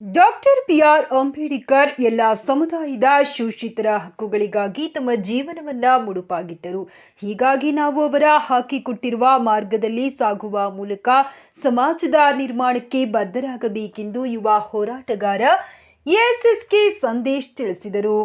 Doctor B R Ambedkar ಎಲ್ಲ ಸಮುದಾಯದ ಶೋಷಿತರ ಹಕ್ಕುಗಳಿಗಾಗಿ ತಮ್ಮ ಜೀವನವನ್ನ ಮುಡುಪಾಗಿಟ್ಟರು. ಹೀಗಾಗಿ ನಾವು ಅವರ ಹಾಕಿಕೊಟ್ಟಿರುವ ಮಾರ್ಗದಲ್ಲಿ ಸಾಗುವ ಮೂಲಕ ಸಮಾಜದ ನಿರ್ಮಾಣಕ್ಕೆ ಬದ್ಧರಾಗಬೇಕೆಂದು ಯುವ ಹೋರಾಟಗಾರ ಎಎಸ್ಎಸ್ಕೆ ಸಂದೇಶ್ ತಿಳಿಸಿದರು.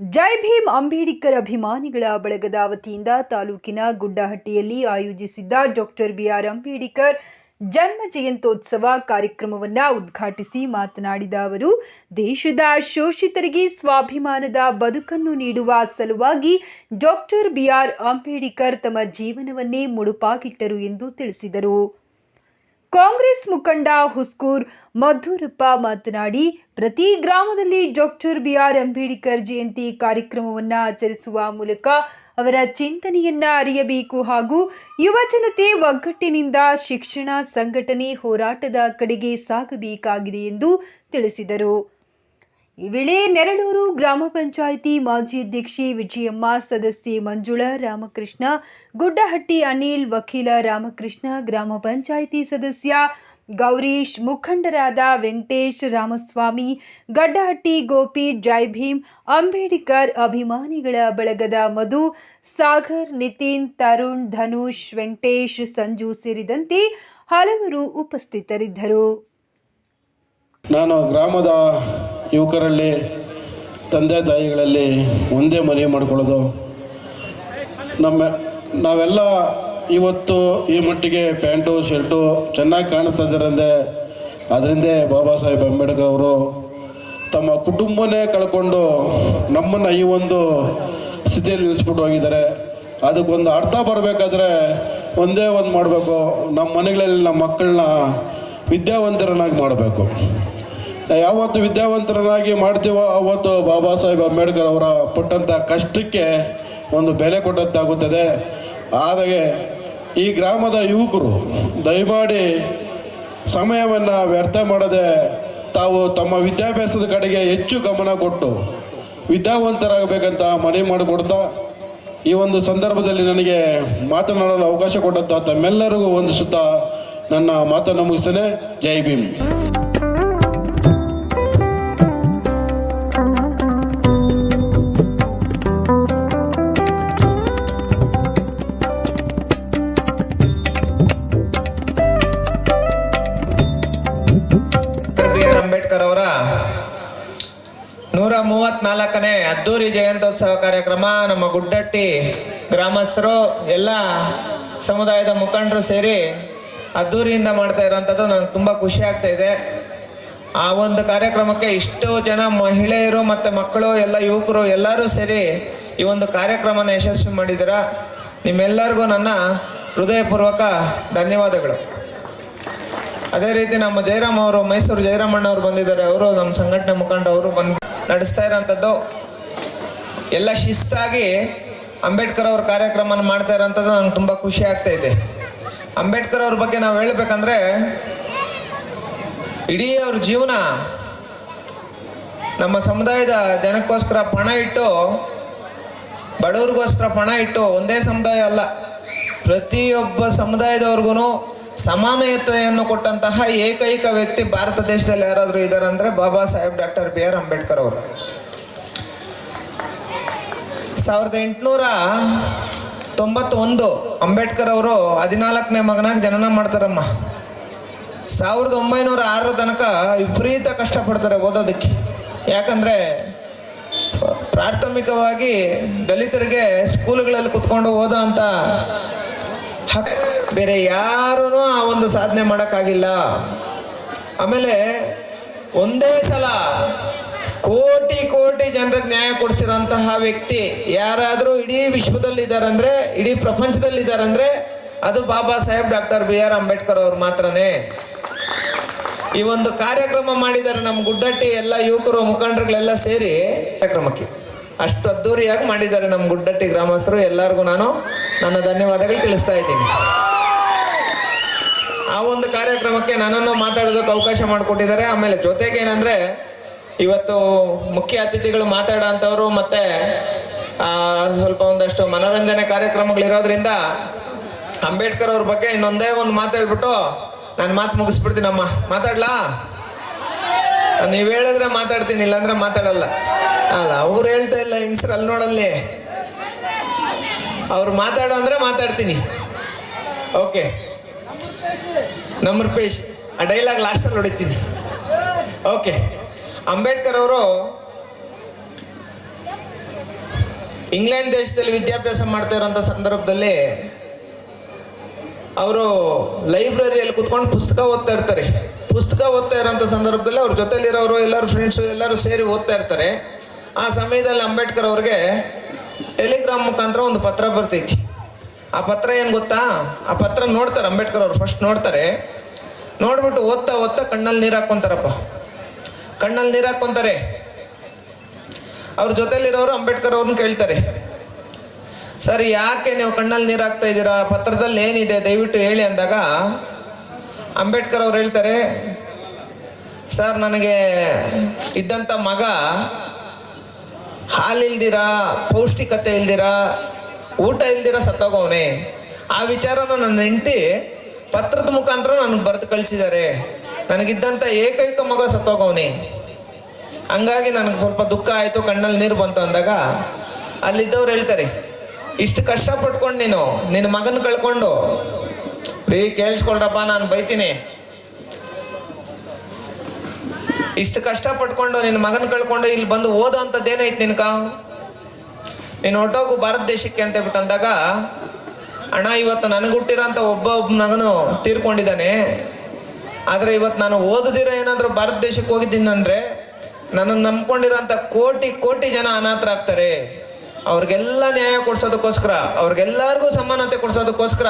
ಜೈ ಭೀಮ್ ಅಂಬೇಡ್ಕರ್ ಅಭಿಮಾನಿಗಳ ಬಳಗದ ವತಿಯಿಂದ ತಾಲೂಕಿನ ಗುಡ್ಡಹಟ್ಟಿಯಲ್ಲಿ ಆಯೋಜಿಸಿದ್ದ ಡಾಕ್ಟರ್ ಬಿಆರ್ ಅಂಬೇಡ್ಕರ್ ಜನ್ಮ ಜಯಂತ್ಯೋತ್ಸವ ಕಾರ್ಯಕ್ರಮವನ್ನ ಉದ್ಘಾಟಿಸಿ ಮಾತನಾಡಿದ ಅವರು, ದೇಶದ ಶೋಷಿತರಿಗೆ ಸ್ವಾಭಿಮಾನದ ಬದುಕನ್ನು ನೀಡುವ ಸಲುವಾಗಿ ಡಾಕ್ಟರ್ ಬಿಆರ್ ಅಂಬೇಡ್ಕರ್ ತಮ್ಮ ಜೀವನವನ್ನೇ ಮುಡುಪಾಗಿಟ್ಟರು ಎಂದು ತಿಳಿಸಿದರು. ಕಾಂಗ್ರೆಸ್ ಮುಖಂಡ ಹುಸ್ಕೂರ್ ಮಧುರಪ್ಪ ಮಾತನಾಡಿ, ಪ್ರತಿ ಗ್ರಾಮದಲ್ಲಿ ಡಾಕ್ಟರ್ ಬಿಆರ್ ಅಂಬೇಡ್ಕರ್ ಜಯಂತಿ ಕಾರ್ಯಕ್ರಮವನ್ನು ಆಚರಿಸುವ ಮೂಲಕ ಅವರ ಚಿಂತನೆಯನ್ನ ಅರಿಯಬೇಕು ಹಾಗೂ ಯುವ ಜನತೆ ಒಗ್ಗಟ್ಟಿನಿಂದ ಶಿಕ್ಷಣ ಸಂಘಟನೆ ಹೋರಾಟದ ಕಡೆಗೆ ಸಾಗಬೇಕಾಗಿದೆ ಎಂದು ತಿಳಿಸಿದರು. ಈ ವೇಳೆ ನೆರಳೂರು ಗ್ರಾಮ ಪಂಚಾಯಿತಿ ಮಾಜಿ ಅಧ್ಯಕ್ಷೆ ವಿಜಯಮ್ಮ, ಸದಸ್ಯೆ ಮಂಜುಳಾ, ರಾಮಕೃಷ್ಣ, ಗುಡ್ಡಹಟ್ಟಿ ಅನಿಲ್, ವಕೀಲ ರಾಮಕೃಷ್ಣ, ಗ್ರಾಮ ಪಂಚಾಯಿತಿ ಸದಸ್ಯ ಗೌರೀಶ್ ಮುಖಂಡರಾದ ವೆಂಕಟೇಶ್ ರಾಮಸ್ವಾಮಿ, ಗಡ್ಡಹಟ್ಟಿ ಗೋಪಿ ಜೈ ಭೀಮ್ ಅಂಬೇಡ್ಕರ್ ಅಭಿಮಾನಿಗಳ ಬಳಗದ ಮಧು, ಸಾಗರ್, ನಿತಿನ್, ತರುಣ್, ಧನುಷ್, ವೆಂಕಟೇಶ್, ಸಂಜು ಸೇರಿದಂತೆ ಹಲವರು ಉಪಸ್ಥಿತರಿದ್ದರು. ನಾನು ಗ್ರಾಮದ ಯುವಕರಲ್ಲಿ, ತಂದೆ ತಾಯಿಗಳಲ್ಲಿ ಒಂದೇ ಮನವಿ ಮಾಡಿಕೊಳ್ಳೋದು, ನಮ್ಮ ನಾವೆಲ್ಲ ಇವತ್ತು ಈ ಮಟ್ಟಿಗೆ ಪ್ಯಾಂಟು, ಶರ್ಟು ಚೆನ್ನಾಗಿ ಕಾಣಿಸ್ತಾ ಅದರಿಂದ ಬಾಬಾ ಸಾಹೇಬ್ ಅಂಬೇಡ್ಕರ್ ಅವರು ತಮ್ಮ ಕುಟುಂಬನೇ ಕಳ್ಕೊಂಡು ನಮ್ಮನ್ನು ಈ ಒಂದು ಸ್ಥಿತಿಯಲ್ಲಿ ನಿಲ್ಲಿಸ್ಬಿಟ್ಟು ಹೋಗಿದ್ದಾರೆ. ಅದಕ್ಕೊಂದು ಅರ್ಥ ಬರಬೇಕಾದ್ರೆ ಒಂದೇ ಒಂದು ಮಾಡಬೇಕು. ನಮ್ಮ ಮನೆಗಳಲ್ಲಿ ನಮ್ಮ ಮಕ್ಕಳನ್ನ ವಿದ್ಯಾವಂತರನ್ನಾಗಿ ಮಾಡಬೇಕು. ಯಾವತ್ತು ವಿದ್ಯಾವಂತರನ್ನಾಗಿ ಮಾಡ್ತೀವೋ ಅವತ್ತು ಬಾಬಾ ಸಾಹೇಬ್ ಅಂಬೇಡ್ಕರ್ ಅವರ ಪಟ್ಟಂಥ ಕಷ್ಟಕ್ಕೆ ಒಂದು ಬೆಲೆ ಕೊಟ್ಟಂತಾಗುತ್ತದೆ. ಆದರೆ ಈ ಗ್ರಾಮದ ಯುವಕರು ದಯಮಾಡಿ ಸಮಯವನ್ನು ವ್ಯರ್ಥ ಮಾಡದೆ ತಾವು ತಮ್ಮ ವಿದ್ಯಾಭ್ಯಾಸದ ಕಡೆಗೆ ಹೆಚ್ಚು ಗಮನ ಕೊಟ್ಟು ವಿದ್ಯಾವಂತರಾಗಬೇಕಂತ ಮನವಿ ಮಾಡಿಕೊಡ್ತಾ ಈ ಒಂದು ಸಂದರ್ಭದಲ್ಲಿ ನನಗೆ ಮಾತನಾಡಲು ಅವಕಾಶ ಕೊಟ್ಟಂತ ತಮ್ಮೆಲ್ಲರಿಗೂ ವಂದಿಸುತ್ತಾ ನನ್ನ ಮಾತನ್ನು ಮುಗಿಸ್ತೇನೆ. ಜೈ ಭೀಮ್. ಅದ್ದೂರಿ ಜಯಂತ್ಯೋತ್ಸವ ಕಾರ್ಯಕ್ರಮ, ನಮ್ಮ ಗುಡ್ಡಟ್ಟಿ ಗ್ರಾಮಸ್ಥರು, ಎಲ್ಲ ಸಮುದಾಯದ ಮುಖಂಡರು ಸೇರಿ ಅದ್ದೂರಿಯಿಂದ ಮಾಡ್ತಾ ಇರೋವಂಥದ್ದು ನನಗೆ ತುಂಬ ಖುಷಿ ಆಗ್ತಾ ಇದೆ. ಆ ಒಂದು ಕಾರ್ಯಕ್ರಮಕ್ಕೆ ಇಷ್ಟು ಜನ ಮಹಿಳೆಯರು ಮತ್ತು ಮಕ್ಕಳು, ಎಲ್ಲ ಯುವಕರು ಎಲ್ಲರೂ ಸೇರಿ ಈ ಒಂದು ಕಾರ್ಯಕ್ರಮನ ಯಶಸ್ವಿ ಮಾಡಿದ್ದೀರ? ನಿಮ್ಮೆಲ್ಲರಿಗೂ ನನ್ನ ಹೃದಯಪೂರ್ವಕ ಧನ್ಯವಾದಗಳು. ಅದೇ ರೀತಿ ನಮ್ಮ ಜಯರಾಮ್ ಅವರು, ಮೈಸೂರು ಜಯರಾಮಣ್ಣ ಅವರು ಬಂದಿದ್ದಾರೆ. ಅವರು ನಮ್ಮ ಸಂಘಟನೆ ಮುಖಂಡ ಅವರು ಬಂದು ನಡೆಸ್ತಾ ಇರೋಂಥದ್ದು ಎಲ್ಲ ಶಿಸ್ತಾಗಿ ಅಂಬೇಡ್ಕರ್ ಅವ್ರ ಕಾರ್ಯಕ್ರಮನ ಮಾಡ್ತಾ ಇರೋಂಥದ್ದು ನಂಗೆ ತುಂಬ ಖುಷಿ ಆಗ್ತಾ ಇದೆ. ಅಂಬೇಡ್ಕರ್ ಅವ್ರ ಬಗ್ಗೆ ನಾವು ಹೇಳ್ಬೇಕಂದ್ರೆ ಇಡೀ ಅವ್ರ ಜೀವನ ನಮ್ಮ ಸಮುದಾಯದ ಜನಕ್ಕೋಸ್ಕರ ಪಣ ಇಟ್ಟು, ಬಡವ್ರಿಗೋಸ್ಕರ ಪಣ ಇಟ್ಟು ಒಂದೇ ಸಮುದಾಯ ಅಲ್ಲ, ಪ್ರತಿಯೊಬ್ಬ ಸಮುದಾಯದವ್ರಿಗೂ ಸಮಾನತೆಯನ್ನು ಕೊಟ್ಟಂತಹ ಏಕೈಕ ವ್ಯಕ್ತಿ ಭಾರತ ದೇಶದಲ್ಲಿ ಯಾರಾದರೂ ಇದ್ದಾರೆ ಅಂದರೆ Baba Saheb doctor B R Ambedkar ಅವರು. ಸಾವಿರದ ಎಂಟುನೂರ ತೊಂಬತ್ತೊಂದು ಅಂಬೇಡ್ಕರ್ ಅವರು ಹದಿನಾಲ್ಕನೇ ಮಗನಾಗಿ ಜನನ ಮಾಡ್ತಾರಮ್ಮ. ಸಾವಿರದ ಒಂಬೈನೂರ ಆರರ ತನಕ ವಿಪರೀತ ಕಷ್ಟಪಡ್ತಾರೆ ಓದೋದಕ್ಕೆ. ಯಾಕಂದರೆ ಪ್ರಾಥಮಿಕವಾಗಿ ದಲಿತರಿಗೆ ಸ್ಕೂಲ್ಗಳಲ್ಲಿ ಕುತ್ಕೊಂಡು ಓದೋ ಅಂತ ಹಕ್ ಬೇರೆ ಯಾರೂ ಆ ಒಂದು ಸಾಧನೆ ಮಾಡೋಕ್ಕಾಗಿಲ್ಲ. ಆಮೇಲೆ ಒಂದೇ ಸಲ ಕೋಟಿ ಕೋಟಿ ಜನರಿಗೆ ನ್ಯಾಯ ಕೊಡಿಸಿರೋಂತಹ ವ್ಯಕ್ತಿ ಯಾರಾದರೂ ಇಡೀ ವಿಶ್ವದಲ್ಲಿ ಇದ್ದಾರಂದ್ರೆ ಇಡೀ ಪ್ರಪಂಚದಲ್ಲಿ ಇದ್ದಾರಂದ್ರೆ ಅದು Baba Saheb doctor B R Ambedkar ಅವ್ರು ಮಾತ್ರನೇ. ಈ ಒಂದು ಕಾರ್ಯಕ್ರಮ ಮಾಡಿದ್ದಾರೆ ನಮ್ಮ ಗುಡ್ಡಟ್ಟಿ ಎಲ್ಲ ಯುವಕರು, ಮುಖಂಡರುಗಳೆಲ್ಲ ಸೇರಿ ಕಾರ್ಯಕ್ರಮಕ್ಕೆ. ಅಷ್ಟು ಅದ್ದೂರಿಯಾಗಿ ಮಾಡಿದ್ದಾರೆ ನಮ್ಮ ಗುಡ್ಡಟ್ಟಿ ಗ್ರಾಮಸ್ಥರು. ಎಲ್ಲರಿಗೂ ನಾನು ನನ್ನ ಧನ್ಯವಾದಗಳು ತಿಳಿಸ್ತಾ ಇದ್ದೀನಿ. ಆ ಒಂದು ಕಾರ್ಯಕ್ರಮಕ್ಕೆ ನನ್ನನ್ನು ಮಾತಾಡೋದಕ್ಕೆ ಅವಕಾಶ ಮಾಡಿಕೊಟ್ಟಿದ್ದಾರೆ. ಆಮೇಲೆ ಜೊತೆಗೆ ಏನಂದ್ರೆ ಇವತ್ತು ಮುಖ್ಯ ಅತಿಥಿಗಳು ಮಾತಾಡೋಂಥವ್ರು ಮತ್ತೆ ಸ್ವಲ್ಪ ಒಂದಷ್ಟು ಮನೋರಂಜನೆ ಕಾರ್ಯಕ್ರಮಗಳಿರೋದ್ರಿಂದ ಅಂಬೇಡ್ಕರ್ ಅವ್ರ ಬಗ್ಗೆ ಇನ್ನೊಂದೇ ಒಂದು ಮಾತಾಡ್ಬಿಟ್ಟು ನಾನು ಮಾತು ಮುಗಿಸ್ಬಿಡ್ತೀನಮ್ಮ. ಮಾತಾಡ್ಲಾ? ನೀವು ಹೇಳಿದ್ರೆ ಮಾತಾಡ್ತೀನಿ, ಇಲ್ಲಾಂದ್ರೆ ಮಾತಾಡಲ್ಲ. ಅಲ್ಲ, ಅವ್ರು ಹೇಳ್ತಾ ಇಲ್ಲ, ಹೆಂಗಸ್ರು ಅಲ್ಲಿ ನೋಡಲ್ಲಿ. ಅವ್ರು ಮಾತಾಡೋ ಅಂದ್ರೆ ಮಾತಾಡ್ತೀನಿ. ಓಕೆ. ನಮ್ಮ ರೂಪೇಶ್ ಆ ಡೈಲಾಗ್ ಲಾಸ್ಟಲ್ಲಿ ಹೊಡಿತೀನಿ. ಓಕೆ. ಅಂಬೇಡ್ಕರ್ ಅವರು ಇಂಗ್ಲೆಂಡ್ ದೇಶದಲ್ಲಿ ವಿದ್ಯಾಭ್ಯಾಸ ಮಾಡ್ತಾ ಇರೋಂಥ ಸಂದರ್ಭದಲ್ಲಿ ಅವರು ಲೈಬ್ರರಿಯಲ್ಲಿ ಕುತ್ಕೊಂಡು ಪುಸ್ತಕ ಓದ್ತಾ ಇರ್ತಾರೆ. ಪುಸ್ತಕ ಓದ್ತಾ ಇರೋಂಥ ಸಂದರ್ಭದಲ್ಲಿ ಅವ್ರ ಜೊತೆಲಿರೋರು, ಎಲ್ಲರೂ ಫ್ರೆಂಡ್ಸು ಎಲ್ಲರೂ ಸೇರಿ ಓದ್ತಾ ಇರ್ತಾರೆ. ಆ ಸಮಯದಲ್ಲಿ ಅಂಬೇಡ್ಕರ್ ಅವ್ರಿಗೆ ಟೆಲಿಗ್ರಾಮ್ ಮುಖಾಂತರ ಒಂದು ಪತ್ರ ಬರ್ತೈತಿ. ಆ ಪತ್ರ ಏನು ಗೊತ್ತಾ? ಆ ಪತ್ರ ನೋಡ್ತಾರೆ ಅಂಬೇಡ್ಕರ್ ಅವ್ರು ಫಸ್ಟ್ ನೋಡ್ತಾರೆ. ನೋಡ್ಬಿಟ್ಟು ಓದ್ತಾ ಓದ್ತಾ ಕಣ್ಣಲ್ಲಿ ನೀರು ಹಾಕ್ಕೊಂತಾರಪ್ಪ. ಕಣ್ಣಲ್ಲಿ ನೀರು ಹಾಕ್ಕೊಂತಾರೆ. ಅವ್ರ ಜೊತೆಲಿರೋರು ಅಂಬೇಡ್ಕರ್ ಅವ್ರನ್ನ ಕೇಳ್ತಾರೆ. ಸರ್, ಯಾಕೆ ನೀವು ಕಣ್ಣಲ್ಲಿ ನೀರು ಹಾಕ್ತಾ ಇದ್ದೀರಾ? ಪತ್ರದಲ್ಲಿ ಏನಿದೆ? ದಯವಿಟ್ಟು ಹೇಳಿ ಅಂದಾಗ ಅಂಬೇಡ್ಕರ್ ಅವ್ರು ಹೇಳ್ತಾರೆ, ಸರ್, ನನಗೆ ಇದ್ದಂಥ ಮಗ ಹಾಲಿಲ್ದಿರಾ ಪೌಷ್ಟಿಕತೆ ಇಲ್ದಿರಾ? ಊಟ ಇಲ್ದಿರ? ಸತ್ತೋಗವನೇ. ಆ ವಿಚಾರನ ನನ್ನ ಹೆಂಡತಿ ಪತ್ರದ ಮುಖಾಂತರ ನನಗೆ ಬರೆದು ಕಳಿಸಿದ್ದಾರೆ. ನನಗಿದ್ದಂಥ ಏಕೈಕ ಮಗ ಸತ್ತೋಗವನೆ. ಹಂಗಾಗಿ ನನಗೆ ಸ್ವಲ್ಪ ದುಃಖ ಆಯಿತು, ಕಣ್ಣಲ್ಲಿ ನೀರು ಬಂತು ಅಂದಾಗ ಅಲ್ಲಿದ್ದವ್ರು ಹೇಳ್ತಾರೆ, ಇಷ್ಟು ಕಷ್ಟಪಟ್ಕೊಂಡು ನೀನು, ನಿನ್ನ ಮಗನ ಕಳ್ಕೊಂಡು ಫ್ರೀ ಕೇಳಿಸ್ಕೊಳ್ರಪ್ಪ, ನಾನು ಬೈತೀನಿ. ಇಷ್ಟು ಕಷ್ಟಪಟ್ಕೊಂಡು ನಿನ್ನ ಮಗನ ಕಳ್ಕೊಂಡು ಇಲ್ಲಿ ಬಂದು ಓದೋ ಅಂಥದ್ದೇನೈತೆ ನಿನ್ಕ? ನೀನು ಹೊಟ್ಟೋಗು ಭಾರತ ದೇಶಕ್ಕೆ ಅಂತ ಹೇಳ್ಬಿಟ್ಟು ಅಂದಾಗ, ಅಣ್ಣ, ಇವತ್ತು ನನಗೆ ಹುಟ್ಟಿರೋಂಥ ಒಬ್ಬ ಒಬ್ಬ ಮಗನು ತೀರ್ಕೊಂಡಿದ್ದಾನೆ. ಆದರೆ ಇವತ್ತು ನಾನು ಓದದಿರೋ ಏನಾದರೂ ಭಾರತ ದೇಶಕ್ಕೆ ಹೋಗಿದ್ದೀನಿ ಅಂದ್ರೆ ನನ್ನನ್ನು ನಂಬ್ಕೊಂಡಿರೋಂಥ ಕೋಟಿ ಕೋಟಿ ಜನ ಅನಾಥರಾಗ್ತಾರೆ ಅವ್ರಿಗೆಲ್ಲ ನ್ಯಾಯ ಕೊಡ್ಸೋದಕ್ಕೋಸ್ಕರ, ಅವ್ರಿಗೆಲ್ಲರಿಗೂ ಸಮಾನತೆ ಕೊಡ್ಸೋದಕ್ಕೋಸ್ಕರ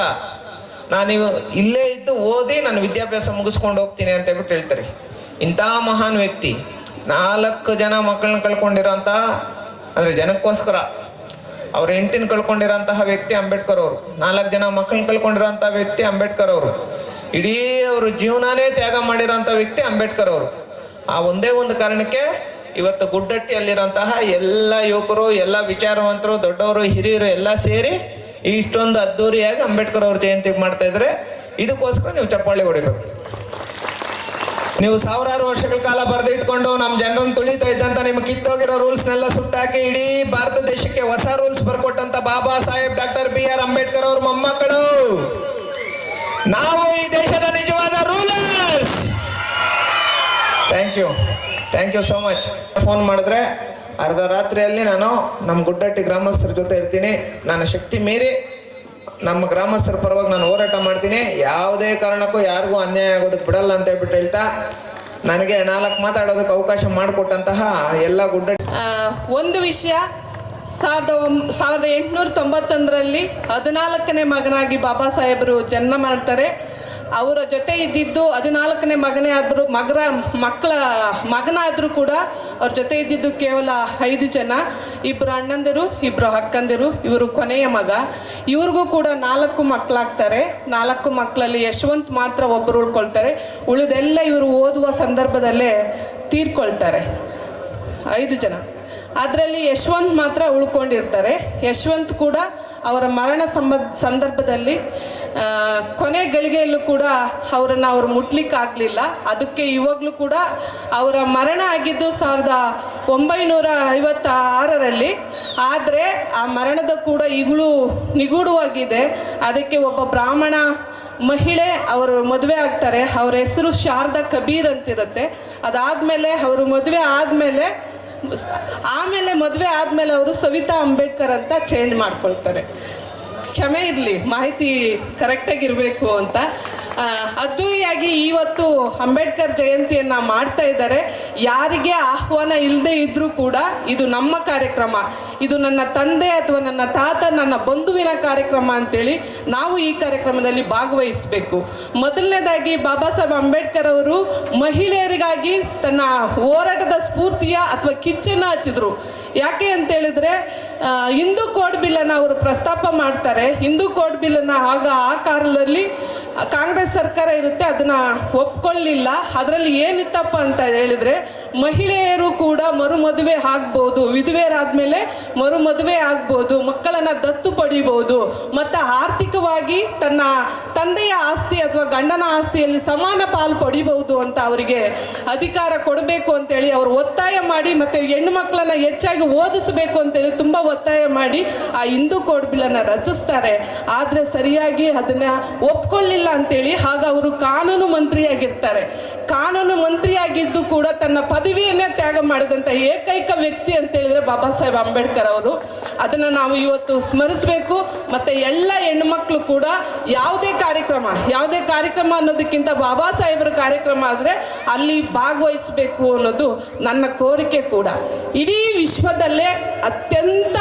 ನಾನು ಇಲ್ಲೇ ಇದ್ದು ಓದಿ ನಾನು ವಿದ್ಯಾಭ್ಯಾಸ ಮುಗಿಸ್ಕೊಂಡು ಹೋಗ್ತೀನಿ ಅಂತ ಹೇಳ್ಬಿಟ್ಟು ಹೇಳ್ತಾರೆ. ಇಂಥ ಮಹಾನ್ ವ್ಯಕ್ತಿ, ನಾಲ್ಕು ಜನ ಮಕ್ಕಳನ್ನ ಕಳ್ಕೊಂಡಿರೋಂಥ, ಅಂದರೆ ಜನಕ್ಕೋಸ್ಕರ ಅವ್ರ ಹೆಂಡತಿನ ಕಳ್ಕೊಂಡಿರೋಂತಹ ವ್ಯಕ್ತಿ ಅಂಬೇಡ್ಕರ್ ಅವರು, ನಾಲ್ಕು ಜನ ಮಕ್ಕಳನ್ನ ಕಳ್ಕೊಂಡಿರೋಂಥ ವ್ಯಕ್ತಿ ಅಂಬೇಡ್ಕರ್ ಅವರು. ಇಡೀ ಅವರು ಜೀವನಾನೇ ತ್ಯಾಗ ಮಾಡಿರೋಂಥ ವ್ಯಕ್ತಿ ಅಂಬೇಡ್ಕರ್ ಅವರು. ಆ ಒಂದೇ ಒಂದು ಕಾರಣಕ್ಕೆ ಇವತ್ತು ಗುಡ್ಡಟ್ಟಿಯಲ್ಲಿರೋಂತಹ ಎಲ್ಲ ಯುವಕರು, ಎಲ್ಲ ವಿಚಾರವಂತರು, ದೊಡ್ಡವರು, ಹಿರಿಯರು ಎಲ್ಲ ಸೇರಿ ಇಷ್ಟೊಂದು ಅದ್ದೂರಿಯಾಗಿ ಅಂಬೇಡ್ಕರ್ ಅವ್ರ ಜಯಂತಿ ಮಾಡ್ತಾ ಇದ್ರೆ ಇದಕ್ಕೋಸ್ಕರ ನೀವು ಚಪ್ಪಾಳಿ ಹೊಡಿಬೇಕು. ನೀವು ಸಾವಿರಾರು ವರ್ಷಗಳ ಕಾಲ ಬರೆದಿಟ್ಕೊಂಡು ನಮ್ಮ ಜನರನ್ನು ತುಳಿತಾ ಇದ್ದಂತ ನಿಮ್ಗೆ ಕಿತ್ತೋಗಿರೋ ರೂಲ್ಸ್ನೆಲ್ಲ ಸುಟ್ಟಾಕಿ ಇಡೀ ಭಾರತ ದೇಶಕ್ಕೆ ಹೊಸ rules ಬರ್ಕೊಟ್ಟಂತ Baba Saheb doctor B R Ambedkar ಅವ್ರ ಮೊಮ್ಮಕ್ಕಳು. ನಾವು ಈ ದೇಶದ ನಿಜವಾದ rulers thank you thank you so much phone ಮಾಡಿದ್ರೆ ಅರ್ಧ ರಾತ್ರಿಯಲ್ಲಿ ನಾನು ನಮ್ಮ ಗುಡ್ಡಟ್ಟಿ ಗ್ರಾಮಸ್ಥರ ಜೊತೆ ಇರ್ತೀನಿ. ನನ್ನ ಶಕ್ತಿ ಮೀರಿ ನಮ್ಮ ಗ್ರಾಮಸ್ಥರ ಪರವಾಗಿ ನಾನು ಹೋರಾಟ ಮಾಡ್ತೀನಿ. ಯಾವುದೇ ಕಾರಣಕ್ಕೂ ಯಾರಿಗೂ ಅನ್ಯಾಯ ಆಗೋದಕ್ಕೆ ಬಿಡಲ್ಲ ಅಂತ ಹೇಳ್ಬಿಟ್ಟು ಹೇಳ್ತಾ ನನಗೆ ನಾಲ್ಕು ಮಾತಾಡೋದಕ್ಕೆ ಅವಕಾಶ ಮಾಡಿಕೊಟ್ಟಂತಹ ಎಲ್ಲ ಗುಡ್ಡ ಒಂದು ವಿಷಯ. ಸಾವಿರದ ಒಂ, ಸಾವಿರದ ಎಂಟುನೂರ ತೊಂಬತ್ತೊಂದರಲ್ಲಿ ಹದಿನಾಲ್ಕನೇ ಮಗನಾಗಿ ಬಾಬಾ ಸಾಹೇಬರು ಜನ್ಮ ಮಾಡ್ತಾರೆ. ಅವರ ಜೊತೆ ಇದ್ದಿದ್ದು ಹದಿನಾಲ್ಕನೇ ಮಗನೇ ಆದರೂ, ಮಗರ ಮಕ್ಕಳ ಮಗನಾದರೂ ಕೂಡ ಅವ್ರ ಜೊತೆ ಇದ್ದಿದ್ದು ಕೇವಲ ಐದು ಜನ. ಇಬ್ಬರು ಅಣ್ಣಂದಿರು ಇಬ್ಬರು ಅಕ್ಕಂದಿರು, ಇವರು ಕೊನೆಯ ಮಗ. ಇವ್ರಿಗೂ ಕೂಡ ನಾಲ್ಕು ಮಕ್ಕಳಾಗ್ತಾರೆ ನಾಲ್ಕು ಮಕ್ಕಳಲ್ಲಿ ಯಶವಂತ್ ಮಾತ್ರ ಒಬ್ಬರು ಉಳ್ಕೊಳ್ತಾರೆ. ಉಳಿದೆಲ್ಲ ಇವರು ಓದುವ ಸಂದರ್ಭದಲ್ಲೇ ತೀರ್ಕೊಳ್ತಾರೆ. ಐದು ಜನ. ಅದರಲ್ಲಿ ಯಶವಂತ್ ಮಾತ್ರ ಉಳ್ಕೊಂಡಿರ್ತಾರೆ. ಯಶವಂತ್ ಕೂಡ ಅವರ ಮರಣ ಸಂದರ್ಭದಲ್ಲಿ ಕೊನೆ ಗಳಿಗೆಯಲ್ಲೂ ಕೂಡ ಅವರನ್ನು ಅವ್ರು ಮುಟ್ಲಿಕ್ಕೆ ಆಗಲಿಲ್ಲ. ಅದಕ್ಕೆ ಇವಾಗಲೂ ಕೂಡ ಅವರ ಮರಣ ಆಗಿದ್ದು ಸಾವಿರದ ಒಂಬೈನೂರ ಐವತ್ತ ಆರರಲ್ಲಿ ಆದರೆ ಆ ಮರಣದ ಕೂಡ ಈಗಲೂ ನಿಗೂಢವಾಗಿದೆ. ಅದಕ್ಕೆ ಒಬ್ಬ ಬ್ರಾಹ್ಮಣ ಮಹಿಳೆ ಅವರು ಮದುವೆ ಆಗ್ತಾರೆ. ಅವರ ಹೆಸರು ಶಾರದಾ ಕಬೀರ್ ಅಂತಿರುತ್ತೆ. ಅದಾದಮೇಲೆ ಅವರು ಮದುವೆ ಆದಮೇಲೆ ಆಮೇಲೆ ಮದುವೆ ಆದಮೇಲೆ ಅವರು ಸವಿತಾ ಅಂಬೇಡ್ಕರ್ ಅಂತ ಚೇಂಜ್ ಮಾಡ್ಕೊಳ್ತಾರೆ. ಕ್ಷಮೆ ಇರಲಿ ಮಾಹಿತಿ ಕರೆಕ್ಟಾಗಿರಬೇಕು ಅಂತ. ಅದ್ದೂರಿಯಾಗಿ ಇವತ್ತು ಅಂಬೇಡ್ಕರ್ ಜಯಂತಿಯನ್ನು ಮಾಡ್ತಾ ಇದ್ದಾರೆ. ಯಾರಿಗೆ ಆಹ್ವಾನ ಇಲ್ಲದೆ ಇದ್ದರೂ ಕೂಡ ಇದು ನಮ್ಮ ಕಾರ್ಯಕ್ರಮ. ಇದು ನನ್ನ ತಂದೆ ಅಥವಾ ನನ್ನ ತಾತ, ನನ್ನ ಬಂಧುವಿನ ಕಾರ್ಯಕ್ರಮ ಅಂತೇಳಿ ನಾವು ಈ ಕಾರ್ಯಕ್ರಮದಲ್ಲಿ ಭಾಗವಹಿಸಬೇಕು. ಮೊದಲನೇದಾಗಿ ಬಾಬಾ ಸಾಹೇಬ್ ಅಂಬೇಡ್ಕರ್ ಅವರು ಮಹಿಳೆಯರಿಗಾಗಿ ತನ್ನ ಹೋರಾಟದ ಸ್ಫೂರ್ತಿಯ ಅಥವಾ ಕಿಚ್ಚನ್ನು ಹಚ್ಚಿದ್ರು. ಯಾಕೆ ಅಂತ ಹೇಳಿದ್ರೆ ಆ, ಹಿಂದೂ ಕೋಡ್ ಬಿಲ್ಲನ್ನು ಅವರು ಪ್ರಸ್ತಾಪ ಮಾಡ್ತಾರೆ. ಹಿಂದೂ ಕೋಡ್ ಬಿಲ್ಲನ್ನು ಆಗ ಆ ಕಾಲದಲ್ಲಿ ಕಾಂಗ್ರೆಸ್ ಸರ್ಕಾರ ಇರುತ್ತೆ ಅದನ್ನು ಒಪ್ಕೊಳ್ಳಿಲ್ಲ. ಅದರಲ್ಲಿ ಏನಿತ್ತಪ್ಪ ಅಂತ ಹೇಳಿದರೆ ಮಹಿಳೆಯರು ಕೂಡ ಮರುಮದುವೆ ಆಗ್ಬೋದು ವಿಧುವೆಯರಾದ್ಮೇಲೆ ಮರು ಮದುವೆ ಆಗ್ಬೋದು ಮಕ್ಕಳನ್ನು ದತ್ತು ಪಡಿಬೋದು ಮತ್ತು ಆರ್ಥಿಕವಾಗಿ ತನ್ನ ತಂದೆಯ ಆಸ್ತಿ ಅಥವಾ ಗಂಡನ ಆಸ್ತಿಯಲ್ಲಿ ಸಮಾನ ಪಾಲು ಪಡಿಬಹುದು ಅಂತ ಅವರಿಗೆ ಅಧಿಕಾರ ಕೊಡಬೇಕು ಅಂತೇಳಿ ಅವರು ಒತ್ತಾಯ ಮಾಡಿ ಮತ್ತು ಹೆಣ್ಣು ಮಕ್ಕಳನ್ನ ಹೆಚ್ಚಾಗಿ ಓದಿಸಬೇಕು ಅಂತೇಳಿ ತುಂಬ ಒತ್ತಾಯ ಮಾಡಿ ಆ ಹಿಂದೂ ಕೋಡ್ ಬಿಲ್ಲನ್ನು ರಚಿಸ್ತಾರೆ. ಆದರೆ ಸರಿಯಾಗಿ ಅದನ್ನು ಒಪ್ಕೊಳ್ಳಿಲ್ಲ ಅಂತೇಳಿ ಹಾಗ ಅವರು ಕಾನೂನು ಮಂತ್ರಿಯಾಗಿರ್ತಾರೆ. ಕಾನೂನು ಮಂತ್ರಿಯಾಗಿದ್ದು ಕೂಡ ತನ್ನ ಪದವಿಯನ್ನೇ ತ್ಯಾಗ ಮಾಡಿದಂಥ ಏಕೈಕ ವ್ಯಕ್ತಿ ಅಂತ ಹೇಳಿದ್ರೆ ಬಾಬಾ ಸಾಹೇಬ್ ಅಂಬೇಡ್ಕರ್ ಅವರು. ಅದನ್ನು ನಾವು ಇವತ್ತು ಸ್ಮರಿಸಬೇಕು. ಮತ್ತು ಎಲ್ಲ ಹೆಣ್ಮಕ್ಳು ಕೂಡ ಯಾವುದೇ ಕಾರ್ಯಕ್ರಮ ಯಾವುದೇ ಕಾರ್ಯಕ್ರಮ ಅನ್ನೋದಕ್ಕಿಂತ ಬಾಬಾ ಸಾಹೇಬರ ಕಾರ್ಯಕ್ರಮ ಆದರೆ ಅಲ್ಲಿ ಭಾಗವಹಿಸಬೇಕು ಅನ್ನೋದು ನನ್ನ ಕೋರಿಕೆ ಕೂಡ. ಇಡೀ ವಿಶ್ವದಲ್ಲೇ ಅತ್ಯಂತ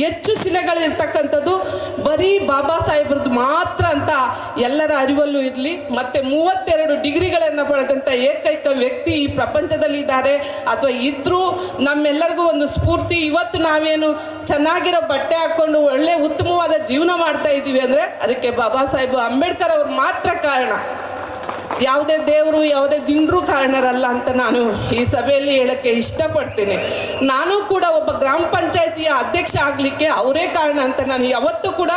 ಹೆಚ್ಚು ಶಿಲೆಗಳಿರ್ತಕ್ಕಂಥದ್ದು ಬರೀ ಬಾಬಾ ಸಾಹೇಬ್ರದ್ದು ಮಾತ್ರ ಅಂತ ಎಲ್ಲರ ಅರಿವಲ್ಲೂ ಇರಲಿ. ಮತ್ತು ಮೂವತ್ತೆರಡು ಡಿಗ್ರಿಗಳನ್ನು ಪಡೆದಂಥ ಏಕೈಕ ವ್ಯಕ್ತಿ ಈ ಪ್ರಪಂಚದಲ್ಲಿದ್ದಾರೆ. ಅಥವಾ ಇದ್ದರೂ ನಮ್ಮೆಲ್ಲರಿಗೂ ಒಂದು ಸ್ಫೂರ್ತಿ. ಇವತ್ತು ನಾವೇನು ಚೆನ್ನಾಗಿರೋ ಬಟ್ಟೆ ಹಾಕ್ಕೊಂಡು ಒಳ್ಳೆ ಉತ್ತಮವಾದ ಜೀವನ ಮಾಡ್ತಾ ಇದ್ದೀವಿ ಅಂದರೆ ಅದಕ್ಕೆ ಬಾಬಾ ಸಾಹೇಬ್ ಅಂಬೇಡ್ಕರ್ ಅವ್ರು ಮಾತ್ರ ಕಾರಣ. ಯಾವುದೇ ದೇವರು, ಯಾವುದೇ ದಿಂಡ್ರು ಕಾರಣರಲ್ಲ ಅಂತ ನಾನು ಈ ಸಭೆಯಲ್ಲಿ ಹೇಳಕ್ಕೆ ಇಷ್ಟಪಡ್ತೀನಿ. ನಾನು ಕೂಡ ಒಬ್ಬ ಗ್ರಾಮ ಪಂಚಾಯತಿಯ ಅಧ್ಯಕ್ಷ ಆಗಲಿಕ್ಕೆ ಅವರೇ ಕಾರಣ ಅಂತ ನಾನು ಯಾವತ್ತೂ ಕೂಡ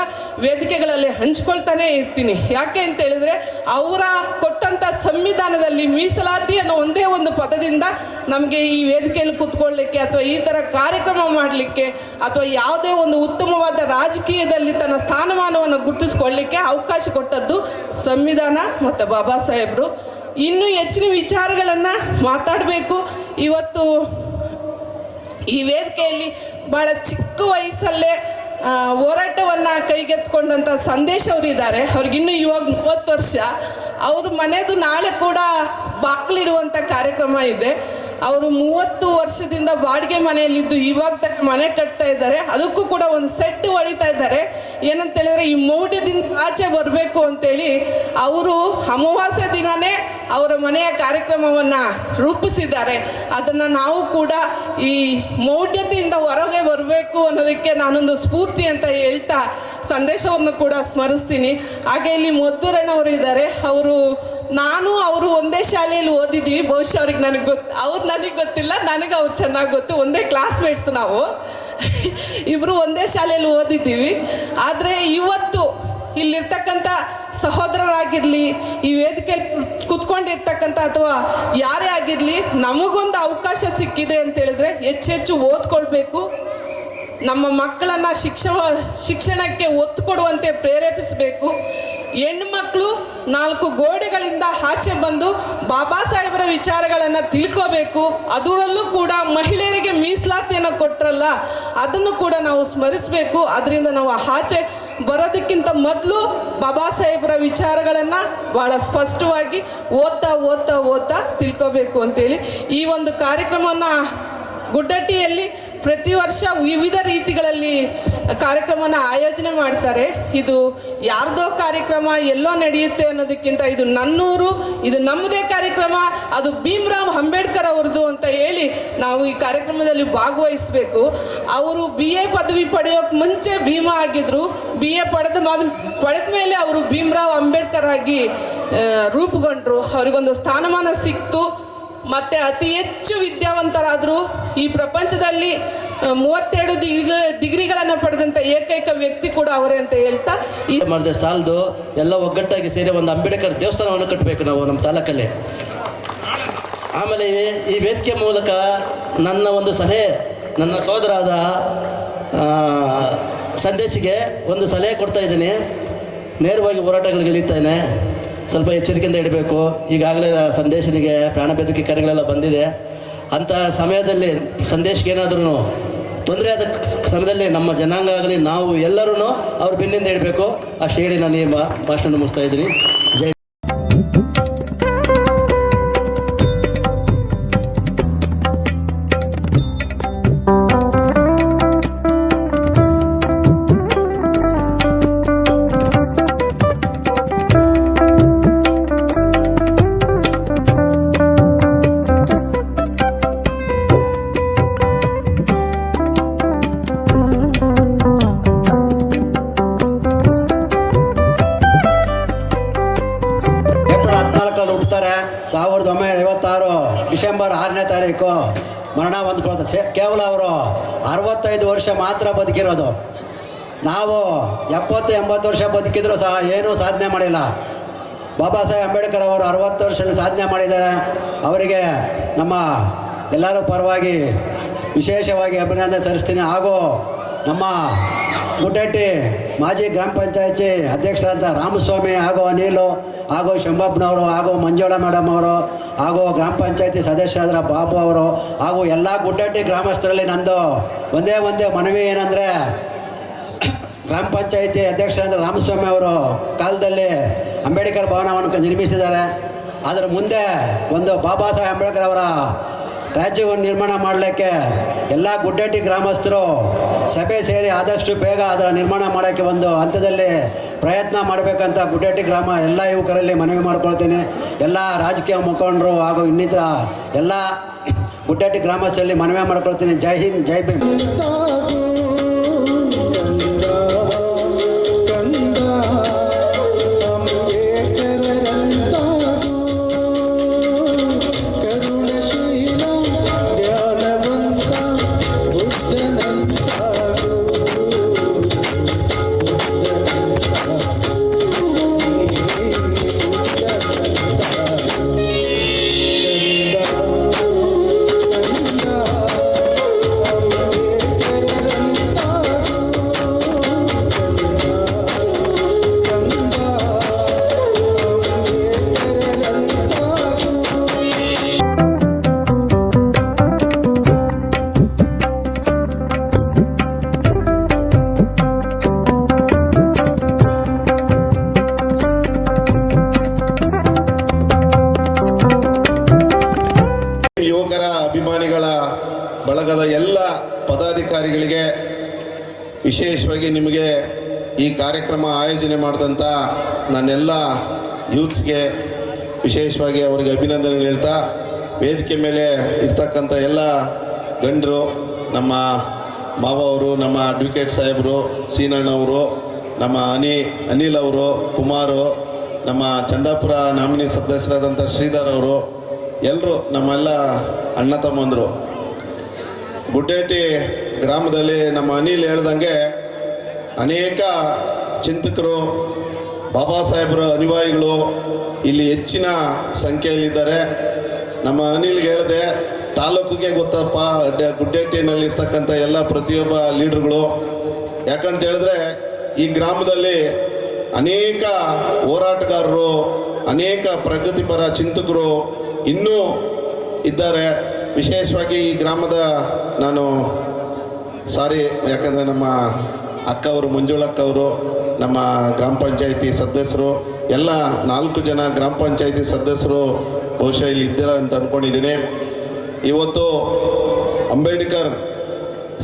ವೇದಿಕೆಗಳಲ್ಲಿ ಹಂಚ್ಕೊಳ್ತಾನೆ ಇರ್ತೀನಿ. ಯಾಕೆ ಅಂತ ಹೇಳಿದ್ರೆ ಅವರ ಕೊಟ್ಟಂಥ ಸಂವಿಧಾನದಲ್ಲಿ ಮೀಸಲಾತಿ ಅನ್ನೋ ಒಂದೇ ಒಂದು ಪದದಿಂದ ನಮಗೆ ಈ ವೇದಿಕೆಯಲ್ಲಿ ಕೂತ್ಕೊಳ್ಳಿಕ್ಕೆ ಅಥವಾ ಈ ಥರ ಕಾರ್ಯಕ್ರಮ ಮಾಡಲಿಕ್ಕೆ ಅಥವಾ ಯಾವುದೇ ಒಂದು ಉತ್ತಮವಾದ ರಾಜಕೀಯದಲ್ಲಿ ತನ್ನ ಸ್ಥಾನಮಾನವನ್ನು ಗುರುತಿಸ್ಕೊಳ್ಳಿಕ್ಕೆ ಅವಕಾಶ ಕೊಟ್ಟದ್ದು ಸಂವಿಧಾನ ಮತ್ತು ಬಾಬಾ ಸಾಹೇಬರು ಇನ್ನೂ ಹೆಚ್ಚಿನ ವಿಚಾರಗಳನ್ನು ಮಾತಾಡಬೇಕು. ಇವತ್ತು ಈ ವೇದಿಕೆಯಲ್ಲಿ ಭಾಳ ಚಿಕ್ಕ ವಯಸ್ಸಲ್ಲೇ ಹೋರಾಟವನ್ನು ಕೈಗೆತ್ಕೊಂಡಂಥ ಸಂದೇಶ್ ಅವರಿದ್ದಾರೆ ಅವ್ರಿಗಿನ್ನೂ ಇವಾಗ ಮೂವತ್ತು ವರ್ಷ. ಅವರು ಮನೆದು ನಾಳೆ ಕೂಡ ಬಾಗಿಲಿಡುವಂಥ ಕಾರ್ಯಕ್ರಮ ಇದೆ. ಅವರು ಮೂವತ್ತು ವರ್ಷದಿಂದ ಬಾಡಿಗೆ ಮನೆಯಲ್ಲಿದ್ದು ಇವಾಗ ತನಕ ಮನೆ ಕಟ್ತಾ ಇದ್ದಾರೆ. ಅದಕ್ಕೂ ಕೂಡ ಒಂದು ಸೆಟ್ ಹೊಡಿತಾ ಇದ್ದಾರೆ. ಏನಂತ ಹೇಳಿದ್ರೆ ಈ ಮೌಢ್ಯದಿಂದ ಆಚೆ ಬರಬೇಕು ಅಂತೇಳಿ ಅವರು ಅಮಾವಾಸ್ಯ ದಿನವೇ ಅವರ ಮನೆಯ ಕಾರ್ಯಕ್ರಮವನ್ನು ರೂಪಿಸಿದ್ದಾರೆ. ಅದನ್ನು ನಾವು ಕೂಡ ಈ ಮೌಢ್ಯತೆಯಿಂದ ಹೊರಗೆ ಬರಬೇಕು ಅನ್ನೋದಕ್ಕೆ ನಾನೊಂದು ಸ್ಫೂರ್ತಿ ಅಂತ ಹೇಳ್ತಾ ಸಂದೇಶವನ್ನು ಕೂಡ ಸ್ಮರಿಸ್ತೀನಿ. ಹಾಗೆ ಇಲ್ಲಿ ಮದ್ದೂರಣ್ಣವರು ಇದ್ದಾರೆ. ಅವರು ನಾನು ಅವರು ಒಂದೇ ಶಾಲೆಯಲ್ಲಿ ಓದಿದ್ದೀವಿ ಬಹುಶಃ ಅವ್ರಿಗೆ ನನಗೆ ಗೊತ್ತು ಅವ್ರು ನನಗೆ ಗೊತ್ತಿಲ್ಲ, ನನಗೆ ಅವ್ರು ಚೆನ್ನಾಗಿ ಗೊತ್ತು, ಒಂದೇ ಕ್ಲಾಸ್ಮೇಟ್ಸ್ ನಾವು. ಇಬ್ಬರು ಒಂದೇ ಶಾಲೆಯಲ್ಲಿ ಓದಿದ್ದೀವಿ. ಆದರೆ ಇವತ್ತು ಇಲ್ಲಿರ್ತಕ್ಕಂಥ ಸಹೋದರರಾಗಿರಲಿ, ಈ ವೇದಿಕೆ ಕುತ್ಕೊಂಡಿರ್ತಕ್ಕಂಥ ಅಥವಾ ಯಾರೇ ಆಗಿರಲಿ, ನಮಗೊಂದು ಅವಕಾಶ ಸಿಕ್ಕಿದೆ ಅಂತೇಳಿದ್ರೆ ಹೆಚ್ಚು ಓದ್ಕೊಳ್ಬೇಕು. ನಮ್ಮ ಮಕ್ಕಳನ್ನು ಶಿಕ್ಷಣ ಶಿಕ್ಷಣಕ್ಕೆ ಒತ್ತು ಕೊಡುವಂತೆ ಪ್ರೇರೇಪಿಸಬೇಕು. ಹೆಣ್ಮಕ್ಳು ನಾಲ್ಕು ಗೋಡೆಗಳಿಂದ ಆಚೆ ಬಂದು ಬಾಬಾ ಸಾಹೇಬರ ವಿಚಾರಗಳನ್ನು ತಿಳ್ಕೋಬೇಕು. ಅದರಲ್ಲೂ ಕೂಡ ಮಹಿಳೆಯರಿಗೆ ಮೀಸಲಾತಿಯನ್ನು ಕೊಟ್ಟರಲ್ಲ ಅದನ್ನು ಕೂಡ ನಾವು ಸ್ಮರಿಸಬೇಕು. ಅದರಿಂದ ನಾವು ಆಚೆ ಬರೋದಕ್ಕಿಂತ ಮೊದಲು ಬಾಬಾ ಸಾಹೇಬರ ವಿಚಾರಗಳನ್ನು ಭಾಳ ಸ್ಪಷ್ಟವಾಗಿ ಓದ್ತಾ ಓದ್ತಾ ಓದ್ತಾ ತಿಳ್ಕೋಬೇಕು ಅಂತೇಳಿ ಈ ಒಂದು ಕಾರ್ಯಕ್ರಮವನ್ನು ಗುಡ್ಡಟ್ಟಿಯಲ್ಲಿ ಪ್ರತಿ ವರ್ಷ ವಿವಿಧ ರೀತಿಗಳಲ್ಲಿ ಕಾರ್ಯಕ್ರಮನ ಆಯೋಜನೆ ಮಾಡ್ತಾರೆ. ಇದು ಯಾರ್ದೋ ಕಾರ್ಯಕ್ರಮ ಎಲ್ಲೋ ನಡೆಯುತ್ತೆ ಅನ್ನೋದಕ್ಕಿಂತ ಇದು ನನ್ನೂರು, ಇದು ನಮ್ಮದೇ ಕಾರ್ಯಕ್ರಮ, ಅದು ಭೀಮರಾವ್ ಅಂಬೇಡ್ಕರ್ ಅವ್ರದ್ದು ಅಂತ ಹೇಳಿ ನಾವು ಈ ಕಾರ್ಯಕ್ರಮದಲ್ಲಿ ಭಾಗವಹಿಸಬೇಕು. ಅವರು ಬಿ ಎ ಪದವಿ ಪಡೆಯೋಕೆ ಮುಂಚೆ ಭೀಮಾ ಆಗಿದ್ರು. ಬಿ ಎ ಪಡೆದ ಪಡೆದ ಮೇಲೆ ಅವರು ಭೀಮ್ರಾವ್ ಅಂಬೇಡ್ಕರ್ ಆಗಿ ರೂಪುಗೊಂಡರು ರೂಪುಗೊಂಡ್ರು. ಅವರಿಗೊಂದು ಸ್ಥಾನಮಾನ ಸಿಕ್ತು. ಮತ್ತು ಅತಿ ಹೆಚ್ಚು ವಿದ್ಯಾವಂತರಾದರೂ ಈ ಪ್ರಪಂಚದಲ್ಲಿ ಮೂವತ್ತೆರಡು ಡಿಗ್ರಿ ಡಿಗ್ರಿಗಳನ್ನು ಪಡೆದಂಥ ಏಕೈಕ ವ್ಯಕ್ತಿ ಕೂಡ ಅವರೇ ಅಂತ ಹೇಳ್ತಾ, ಈ ಮಾಡಿದೆ, ಸಾಲದು ಎಲ್ಲ ಒಗ್ಗಟ್ಟಾಗಿ ಸೇರಿ ಒಂದು ಅಂಬೇಡ್ಕರ್ ದೇವಸ್ಥಾನವನ್ನು ಕಟ್ಟಬೇಕು ನಾವು ನಮ್ಮ ತಾಲೂಕಲ್ಲಿ. ಆಮೇಲೆ ಈ- ಈ ವೇದಿಕೆ ಮೂಲಕ ನನ್ನ ಒಂದು ಸಲಹೆ, ನನ್ನ ಸೋದರಾದ ಸಂದೇಶಿಗೆ ಒಂದು ಸಲಹೆ ಕೊಡ್ತಾ ಇದ್ದೀನಿ. ನೇರವಾಗಿ ಹೋರಾಟಗಳಿಗೆ ಇಳಿತಾನೆ ಸ್ವಲ್ಪ ಎಚ್ಚರಿಕೆಯಿಂದ ಇಡಬೇಕು. ಈಗಾಗಲೇ ಸಂದೇಶನಿಗೆ ಪ್ರಾಣ ಕರೆಗಳೆಲ್ಲ ಬಂದಿದೆ. ಅಂಥ ಸಮಯದಲ್ಲಿ ಸಂದೇಶಕ್ಕೆ ಏನಾದ್ರೂ ತೊಂದರೆ ಆದ ಸಮಯದಲ್ಲಿ ನಮ್ಮ ಜನಾಂಗ ಆಗಲಿ, ನಾವು ಎಲ್ಲರೂ ಅವ್ರ ಬೆನ್ನಿಂದ ಇಡಬೇಕು. ಅಷ್ಟು ಹೇಳಿ ನಾನು ಭಾಷಣ ಮುಗಿಸ್ತಾ ಇದ್ದೀನಿ. ಜೈ ಕೇವಲ ಅವರು ಅರವತ್ತೈದು ವರ್ಷ ಮಾತ್ರ ಬದುಕಿರೋದು. ನಾವು ಎಪ್ಪತ್ತು, ಎಂಬತ್ತು ವರ್ಷ ಬದುಕಿದ್ರು ಸಹ ಏನೂ ಸಾಧನೆ ಮಾಡಿಲ್ಲ. ಬಾಬಾ ಸಾಹೇಬ್ ಅಂಬೇಡ್ಕರ್ ಅವರು ಅರವತ್ತು ವರ್ಷ ಸಾಧನೆ ಮಾಡಿದ್ದಾರೆ. ಅವರಿಗೆ ನಮ್ಮ ಎಲ್ಲರೂ ಪರವಾಗಿ ವಿಶೇಷವಾಗಿ ಅಭಿನಂದನೆ ಸಲ್ಲಿಸ್ತೀನಿ. ಹಾಗೂ ನಮ್ಮ ಗುಡ್ಡಟ್ಟಿ ಮಾಜಿ ಗ್ರಾಮ ಪಂಚಾಯತಿ ಅಧ್ಯಕ್ಷರಾದ ರಾಮಸ್ವಾಮಿ ಹಾಗೂ ಅನಿಲು ಹಾಗೂ ಶಂಭಪ್ಪನವರು ಹಾಗೂ ಮಂಜುಳಾ ಮೇಡಮ್ ಅವರು ಹಾಗೂ ಗ್ರಾಮ ಪಂಚಾಯತಿ ಸದಸ್ಯರಾದ ಬಾಬು ಅವರು, ಹಾಗೂ ಎಲ್ಲ ಗುಡ್ಡಟ್ಟಿ ಗ್ರಾಮಸ್ಥರಲ್ಲಿ ನಂದು ಒಂದೇ ಒಂದೇ ಮನವಿ ಏನಂದರೆ, ಗ್ರಾಮ ಪಂಚಾಯಿತಿ ಅಧ್ಯಕ್ಷರಾದ ರಾಮಸ್ವಾಮಿ ಅವರು ಕಾಲದಲ್ಲಿ ಅಂಬೇಡ್ಕರ್ ಭವನವನ್ನು ನಿರ್ಮಿಸಿದ್ದಾರೆ. ಅದರ ಮುಂದೆ ಒಂದು ಬಾಬಾ ಸಾಹೇಬ್ ಅಂಬೇಡ್ಕರ್ ಅವರ ರಾಜ್ಯವನ್ನು ನಿರ್ಮಾಣ ಮಾಡಲಿಕ್ಕೆ ಎಲ್ಲ ಗುಡ್ಡಟ್ಟಿ ಗ್ರಾಮಸ್ಥರು ಸಭೆ ಸೇರಿ ಆದಷ್ಟು ಬೇಗ ಅದರ ನಿರ್ಮಾಣ ಮಾಡೋಕ್ಕೆ ಒಂದು ಹಂತದಲ್ಲಿ ಪ್ರಯತ್ನ ಮಾಡಬೇಕಂತ ಗುಡ್ಡಟ್ಟಿ ಗ್ರಾಮ ಎಲ್ಲ ಯುವಕರಲ್ಲಿ ಮನವಿ ಮಾಡ್ಕೊಳ್ತೇನೆ. ಎಲ್ಲ ರಾಜಕೀಯ ಮುಖಂಡರು ಹಾಗೂ ಇನ್ನಿತರ ಎಲ್ಲ ಗುಡ್ಡಟ್ಟಿ ಗ್ರಾಮಸ್ಥರಲ್ಲಿ ಮನವಿ ಮಾಡ್ಕೊಳ್ತೀನಿ. ಜೈ ಹಿಂದ್, ಜೈ ಭೀಮ್. ಬಳಗದ ಎಲ್ಲ ಪದಾಧಿಕಾರಿಗಳಿಗೆ ವಿಶೇಷವಾಗಿ ನಿಮಗೆ ಈ ಕಾರ್ಯಕ್ರಮ ಆಯೋಜನೆ ಮಾಡಿದಂಥ ನನ್ನೆಲ್ಲ ಯೂತ್ಸ್ಗೆ ವಿಶೇಷವಾಗಿ ಅವರಿಗೆ ಅಭಿನಂದನೆ ಹೇಳ್ತಾ, ವೇದಿಕೆ ಮೇಲೆ ಇರ್ತಕ್ಕಂಥ ಎಲ್ಲ ಗಂಡರು, ನಮ್ಮ ಮಾವ ಅವರು, ನಮ್ಮ ಅಡ್ವೊಕೇಟ್ ಸಾಹೇಬರು ಸೀನಣ್ಣವರು ನಮ್ಮ ಅನಿ, ಅನಿಲ್ ಅವರು, ಕುಮಾರು, ನಮ್ಮ ಚಂದಾಪುರ ನಾಮಿನಿ ಸದಸ್ಯರಾದಂಥ ಶ್ರೀಧರ್ ಅವರು ಎಲ್ಲರೂ ನಮ್ಮೆಲ್ಲ ಅಣ್ಣ ತಮ್ಮಂದರು. ಗುಡ್ಡೇಟಿ ಗ್ರಾಮದಲ್ಲಿ ನಮ್ಮ ಅನಿಲ್ ಹೇಳ್ದಂಗೆ ಅನೇಕ ಚಿಂತಕರು, ಬಾಬಾ ಸಾಹೇಬರ ಅನುಯಾಯಿಗಳು ಇಲ್ಲಿ ಹೆಚ್ಚಿನ ಸಂಖ್ಯೆಯಲ್ಲಿದ್ದಾರೆ. ನಮ್ಮ ಅನಿಲ್ಗೆ ಹೇಳಿದೆ, ತಾಲೂಕಿಗೆ ಗೊತ್ತಪ್ಪ ಗುಡ್ಡೇಟಿನಲ್ಲಿರ್ತಕ್ಕಂಥ ಎಲ್ಲ ಪ್ರತಿಯೊಬ್ಬ ಲೀಡ್ರುಗಳು. ಯಾಕಂತ ಹೇಳಿದ್ರೆ, ಈ ಗ್ರಾಮದಲ್ಲಿ ಅನೇಕ ಹೋರಾಟಗಾರರು, ಅನೇಕ ಪ್ರಗತಿಪರ ಚಿಂತಕರು ಇನ್ನೂ ಇದ್ದಾರೆ. ವಿಶೇಷವಾಗಿ ಈ ಗ್ರಾಮದ ನಾನು ಸಾರಿ, ಯಾಕಂದರೆ ನಮ್ಮ ಅಕ್ಕವರು, ಮಂಜುಳಕ್ಕವರು, ನಮ್ಮ ಗ್ರಾಮ ಪಂಚಾಯಿತಿ ಸದಸ್ಯರು, ಎಲ್ಲ ನಾಲ್ಕು ಜನ ಗ್ರಾಮ ಪಂಚಾಯಿತಿ ಸದಸ್ಯರು ಬಹುಶಃ ಇಲ್ಲಿ ಇದ್ದೀರ ಅಂತ ಅಂದ್ಕೊಂಡಿದ್ದೀನಿ ಇವತ್ತು ಅಂಬೇಡ್ಕರ್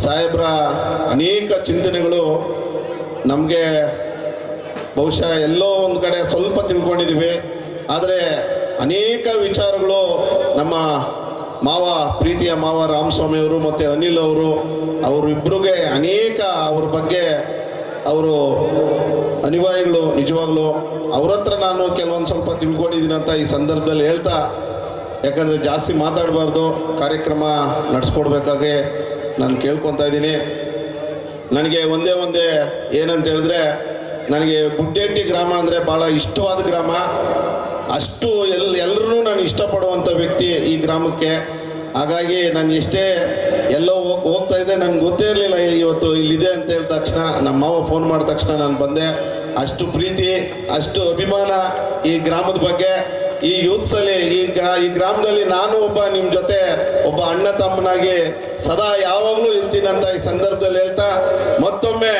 ಸಾಹೇಬ್ರ ಅನೇಕ ಚಿಂತನೆಗಳು ನಮಗೆ ಬಹುಶಃ ಎಲ್ಲೋ ಒಂದು ಕಡೆ ಸ್ವಲ್ಪ ತಿಳ್ಕೊಂಡಿದ್ದೀವಿ. ಆದರೆ ಅನೇಕ ವಿಚಾರಗಳು ನಮ್ಮ ಮಾವ, ಪ್ರೀತಿಯ ಮಾವ ರಾಮಸ್ವಾಮಿ ಅವರು ಮತ್ತು ಅನಿಲ್ ಅವರು ಅವರಿಬ್ಬರಿಗೆ ಅನೇಕ ಅವ್ರ ಬಗ್ಗೆ ಅವರು ಅನಿವಾರ್ಯಗಳು ನಿಜವಾಗ್ಲೂ. ಅವ್ರ ಹತ್ರ ನಾನು ಕೆಲವೊಂದು ಸ್ವಲ್ಪ ತಿಳ್ಕೊಂಡಿದ್ದೀನಿ ಅಂತ ಈ ಸಂದರ್ಭದಲ್ಲಿ ಹೇಳ್ತಾ, ಯಾಕಂದರೆ ಜಾಸ್ತಿ ಮಾತಾಡಬಾರ್ದು, ಕಾರ್ಯಕ್ರಮ ನಡೆಸ್ಕೊಡ್ಬೇಕಾಗೆ ನಾನು ಕೇಳ್ಕೊತಾ ಇದ್ದೀನಿ. ನನಗೆ ಒಂದೇ ಒಂದೇ ಏನಂತ ಹೇಳಿದ್ರೆ, ನನಗೆ ಗುಡ್ಡೆಟ್ಟಿ ಗ್ರಾಮ ಅಂದರೆ ಭಾಳ ಇಷ್ಟವಾದ ಗ್ರಾಮ. ಅಷ್ಟು ಎಲ್ ಎಲ್ಲರೂ ನಾನು ಇಷ್ಟಪಡುವಂಥ ವ್ಯಕ್ತಿ ಈ ಗ್ರಾಮಕ್ಕೆ. ಹಾಗಾಗಿ ನಾನು ಎಷ್ಟೇ ಎಲ್ಲೋ ಹೋಗ್ ಹೋಗ್ತಾ ಇದ್ದೆ, ನನಗೆ ಗೊತ್ತೇ ಇರಲಿಲ್ಲ ಇವತ್ತು ಇಲ್ಲಿದೆ ಅಂತ ಹೇಳಿದ ತಕ್ಷಣ ನಮ್ಮ ಮಾವ ಫೋನ್ ಮಾಡಿದ ತಕ್ಷಣ ನಾನು ಬಂದೆ. ಅಷ್ಟು ಪ್ರೀತಿ, ಅಷ್ಟು ಅಭಿಮಾನ ಈ ಗ್ರಾಮದ ಬಗ್ಗೆ. ಈ ಯೂತ್ಸಲ್ಲಿ ಈ ಗ್ರಾ, ಈ ಗ್ರಾಮದಲ್ಲಿ ನಾನು ಒಬ್ಬ ನಿಮ್ಮ ಜೊತೆ ಒಬ್ಬ ಅಣ್ಣ ತಮ್ಮನಾಗಿ ಸದಾ ಯಾವಾಗಲೂ ಇರ್ತೀನಂತ ಈ ಸಂದರ್ಭದಲ್ಲಿ ಹೇಳ್ತಾ, ಮತ್ತೊಮ್ಮೆ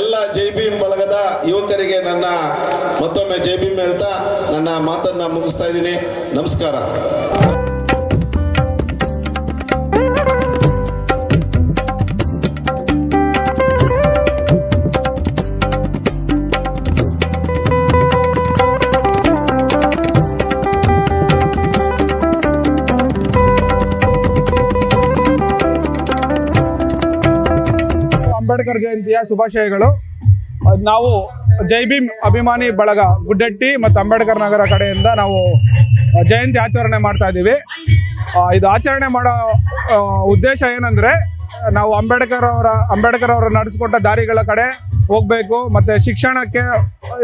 ಎಲ್ಲ ಜೈ ಭೀಮ್ ಬಳಗದ ಯುವಕರಿಗೆ ನನ್ನ, ಮತ್ತೊಮ್ಮೆ ಜೈ ಭೀಮ್ ಹೇಳ್ತಾ ನನ್ನ ಮಾತನ್ನು ಮುಗಿಸ್ತಾ ಇದ್ದೀನಿ. ನಮಸ್ಕಾರ. ಅಂಬೇಡ್ಕರ್ ಜಯಂತಿಯ ಶುಭಾಶಯಗಳು. ನಾವು ಜೈ ಭೀಮ್ ಅಭಿಮಾನಿ ಬಳಗ ಗುಡ್ಡಟ್ಟಿ ಮತ್ತು ಅಂಬೇಡ್ಕರ್ ನಗರ ಕಡೆಯಿಂದ ನಾವು ಜಯಂತಿ ಆಚರಣೆ ಮಾಡ್ತಾ ಇದ್ದೀವಿ. ಇದು ಆಚರಣೆ ಮಾಡೋ ಉದ್ದೇಶ ಏನಂದರೆ, ನಾವು ಅಂಬೇಡ್ಕರ್ ಅವರ, ಅಂಬೇಡ್ಕರ್ ಅವರು ನಡೆಸಿಕೊಟ್ಟ ದಾರಿಗಳ ಕಡೆ ಹೋಗಬೇಕು ಮತ್ತು ಶಿಕ್ಷಣಕ್ಕೆ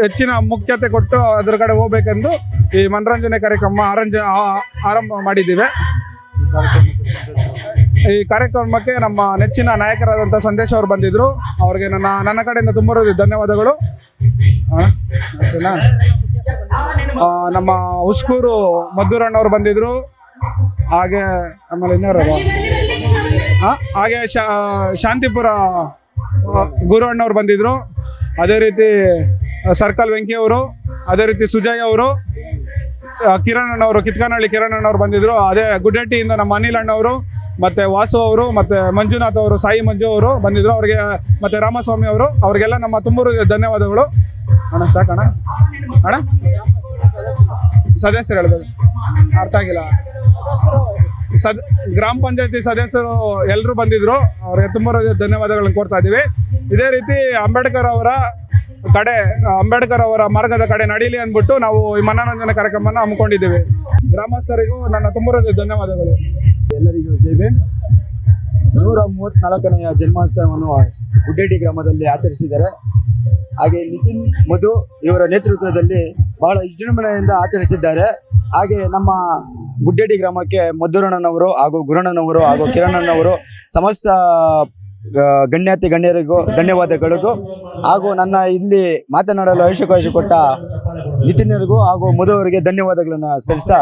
ಹೆಚ್ಚಿನ ಮುಖ್ಯತೆ ಕೊಟ್ಟು ಅದರ ಕಡೆ ಹೋಗ್ಬೇಕೆಂದು ಈ ಮನರಂಜನೆ ಕಾರ್ಯಕ್ರಮ ಆರಂಜ ಆರಂಭ ಮಾಡಿದ್ದೀವಿ. ಈ ಕಾರ್ಯಕ್ರಮಕ್ಕೆ ನಮ್ಮ ನೆಚ್ಚಿನ ನಾಯಕರಾದಂಥ ಸಂದೇಶ್ ಅವರು ಬಂದಿದ್ರು. ಅವ್ರಿಗೆ ನನ್ನ ನನ್ನ ಕಡೆಯಿಂದ ತುಂಬ ಧನ್ಯವಾದಗಳು. ಹುಸ್ಕೂರು ನಮ್ಮ ಉಸ್ಕೂರು ಮದ್ದೂರಣ್ಣವ್ರು ಬಂದಿದ್ರು. ಹಾಗೆ ಆಮೇಲೆ ಇನ್ನಾರು ಹಾಗೆ ಶಾಂತಿಪುರ ಆ, ಗುರು ಅಣ್ಣವ್ರು ಬಂದಿದ್ರು. ಅದೇ ರೀತಿ ಸರ್ಕಲ್ ವೆಂಕಿ ಅವರು ಅದೇ ರೀತಿ ಸುಜಯ್ ಅವರು ಕಿರಣ್ ಅಣ್ಣವರು ಕಿತ್ಕನಹಳ್ಳಿ ಕಿರಣ್ ಅಣ್ಣವ್ರು ಬಂದಿದ್ರು. ಅದೇ ಗುಡ್ಡಟ್ಟಿಯಿಂದ ನಮ್ಮ ಅನಿಲ್ ಅಣ್ಣವರು ಮತ್ತೆ ವಾಸು ಅವರು, ಮತ್ತೆ ಮಂಜುನಾಥ್ ಅವರು, ಸಾಯಿ ಮಂಜು ಅವರು ಬಂದಿದ್ರು. ಅವ್ರಿಗೆ, ಮತ್ತೆ ರಾಮಸ್ವಾಮಿ ಅವರು, ಅವ್ರಿಗೆಲ್ಲ ನಮ್ಮ ತುಂಬೂರು ಧನ್ಯವಾದಗಳು. ಅಣ್ಣ, ಸಾಕಣ್ಣ. ಅಣ್ಣ? ಸದಸ್ಯರು ಹೇಳ್ಬೇಕು ಅರ್ಥ ಆಗಿಲ್ಲ. ಸದ್, ಗ್ರಾಮ ಪಂಚಾಯತಿ ಸದಸ್ಯರು ಎಲ್ಲರೂ ಬಂದಿದ್ರು. ಅವ್ರಿಗೆ ತುಂಬ ಧನ್ಯವಾದಗಳನ್ನು ಕೋರ್ತಾ ಇದ್ದೀವಿ. ಇದೇ ರೀತಿ ಅಂಬೇಡ್ಕರ್ ಅವರ ಕಡೆ, ಅಂಬೇಡ್ಕರ್ ಅವರ ಮಾರ್ಗದ ಕಡೆ ನಡೀಲಿ ಅಂದ್ಬಿಟ್ಟು ನಾವು ಈ ಮನೋರಂಜನೆ ಕಾರ್ಯಕ್ರಮನ ಹಮ್ಮಿಕೊಂಡಿದ್ದೀವಿ. ಗ್ರಾಮಸ್ಥರಿಗೂ ನನ್ನ ತುಂಬ ಧನ್ಯವಾದಗಳು. ಎಲ್ಲರಿಗೂ ಜೈ ಭೀಮ್. ನೂರ ಮೂವತ್ನಾಲ್ಕನೆಯ ಜನ್ಮೋತ್ಸವವನ್ನು ಗುಡ್ಡೇಟಿ ಗ್ರಾಮದಲ್ಲಿ ಆಚರಿಸಿದ್ದಾರೆ. ಹಾಗೆ ನಿತಿನ್ ಮಧು ಇವರ ನೇತೃತ್ವದಲ್ಲಿ ಬಹಳ ವಿಜೃಂಭಣೆಯಿಂದ ಆಚರಿಸಿದ್ದಾರೆ. ಹಾಗೆ ನಮ್ಮ ಗುಡ್ಡೇಟಿ ಗ್ರಾಮಕ್ಕೆ ಮಧುರಣ್ಣನವರು ಹಾಗೂ ಗುರುಣ್ಣನವರು ಹಾಗೂ ಕಿರಣಣ್ಣನವರು ಸಮಸ್ತ ಗಣ್ಯಾತಿ ಗಣ್ಯರಿಗೂ ಧನ್ಯವಾದಗಳಿಗೂ ಹಾಗೂ ನನ್ನ ಇಲ್ಲಿ ಮಾತನಾಡಲು ಅವಕಾಶ ಕೊಟ್ಟ ನಿತಿನ್ಯರಿಗೂ ಹಾಗೂ ಮಧು ಅವರಿಗೆ ಧನ್ಯವಾದಗಳನ್ನು ಸಲ್ಲಿಸ್ತಾ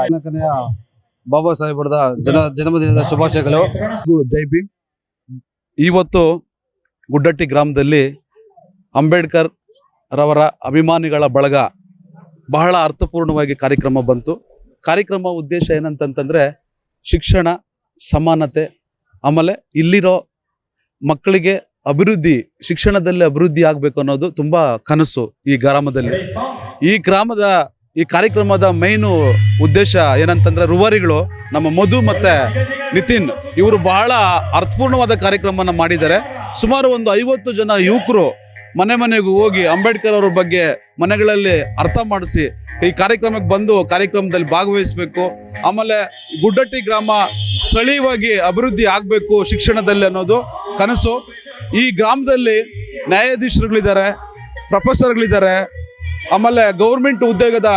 ಬಾಬಾ ಸಾಹೇಬರದ ಜನ, ಜನ್ಮದಿನದ ಶುಭಾಶಯಗಳು. ಜೈ ಇವತ್ತು ಗುಡ್ಡಟ್ಟಿ ಗ್ರಾಮದಲ್ಲಿ ಅಂಬೇಡ್ಕರ್ ರವರ ಅಭಿಮಾನಿಗಳ ಬಳಗ ಬಹಳ ಅರ್ಥಪೂರ್ಣವಾಗಿ ಕಾರ್ಯಕ್ರಮ ಬಂತು. ಕಾರ್ಯಕ್ರಮ ಉದ್ದೇಶ ಏನಂತಂತಂದರೆ ಶಿಕ್ಷಣ, ಸಮಾನತೆ, ಆಮೇಲೆ ಇಲ್ಲಿರೋ ಮಕ್ಕಳಿಗೆ ಅಭಿವೃದ್ಧಿ, ಶಿಕ್ಷಣದಲ್ಲಿ ಅಭಿವೃದ್ಧಿ ಆಗಬೇಕು ಅನ್ನೋದು ತುಂಬ ಕನಸು ಈ ಗ್ರಾಮದಲ್ಲಿ. ಈ ಗ್ರಾಮದ ಈ ಕಾರ್ಯಕ್ರಮದ ಮೈನು ಉದ್ದೇಶ ಏನಂತಂದ್ರೆ ರುವಾರಿಗಳು ನಮ್ಮ ಮಧು ಮತ್ತೆ ನಿತಿನ್ ಇವರು ಬಹಳ ಅರ್ಥಪೂರ್ಣವಾದ ಕಾರ್ಯಕ್ರಮವನ್ನು ಮಾಡಿದ್ದಾರೆ. ಸುಮಾರು ಒಂದು ಐವತ್ತು ಜನ ಯುವಕರು ಮನೆ ಮನೆಗೂ ಹೋಗಿ ಅಂಬೇಡ್ಕರ್ ಅವ್ರ ಬಗ್ಗೆ ಮನೆಗಳಲ್ಲಿ ಅರ್ಥ ಮಾಡಿಸಿ ಈ ಕಾರ್ಯಕ್ರಮಕ್ಕೆ ಬಂದು ಕಾರ್ಯಕ್ರಮದಲ್ಲಿ ಭಾಗವಹಿಸಬೇಕು. ಆಮೇಲೆ ಗುಡ್ಡಟ್ಟಿ ಗ್ರಾಮ ಸ್ಥಳೀಯವಾಗಿ ಅಭಿವೃದ್ಧಿ ಆಗಬೇಕು ಶಿಕ್ಷಣದಲ್ಲಿ ಅನ್ನೋದು ಕನಸು. ಈ ಗ್ರಾಮದಲ್ಲಿ ನ್ಯಾಯಾಧೀಶರುಗಳಿದ್ದಾರೆ, ಪ್ರೊಫೆಸರ್ಗಳಿದ್ದಾರೆ ಆಮೇಲೆ ಗೌರ್ಮೆಂಟ್ ಉದ್ಯೋಗದ